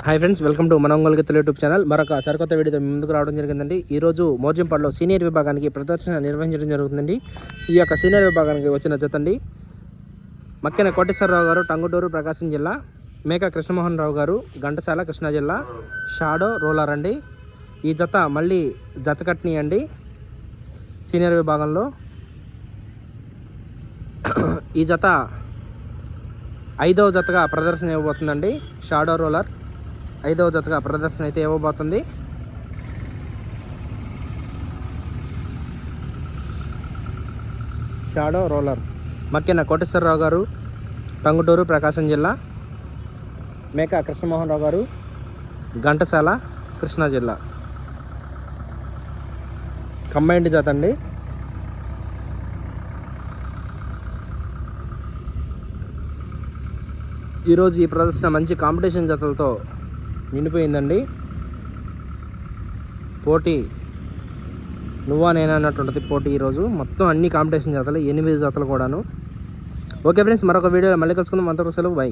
Hi friends welcome to మన ఒంగోలు గీతలు YouTube channel. మరొక సరికొత్త వీడియోతో ముందుకు రావడం జరిగిందండి. ఈరోజు మోర్జింపాడులో సీనియర్ విభాగానికి ప్రదర్శన నిర్వహించడం జరుగుతుందండి. ఈ యొక్క సీనియర్ విభాగానికి వచ్చిన జతండి మక్కెన కోటేశ్వరరావు గారు టంగుటూరు ప్రకాశం జిల్లా మేక కృష్ణమోహన్ రావు గారు ఘంటసాల కృష్ణా జిల్లా షాడో రోలర్ అండి ఈ జత మళ్ళీ జతకట్ని అండి సీనియర్ విభాగంలో. ఈ జత ఐదవ జతగా ప్రదర్శన ఇవ్వబోతుందండి. షాడో రోలర్ ఐదవ జతగా ప్రదర్శన అయితే ఇవ్వబోతుంది. షాడో రోలర్ మక్కిన కోటేశ్వరరావు గారు టంగుటూరు ప్రకాశం జిల్లా. మేక కృష్ణమోహన్ రావు గారు ఘంటసాల కృష్ణా జిల్లా. కంబైండ్ జత అండి. ఈరోజు ఈ ప్రదర్శన మంచి కాంపిటీషన్ జతలతో నిండిపోయిందండి. పోటీ నువ్వా నేనా అన్నటువంటిది పోటీ ఈరోజు. మొత్తం అన్ని కాంపిటీషన్ జాతలు ఎనిమిది జాతలు కూడాను. ఓకే ఫ్రెండ్స్ మరొక వీడియో మళ్ళీ కలుసుకుందాం. అంతవరకు సెలవు బై.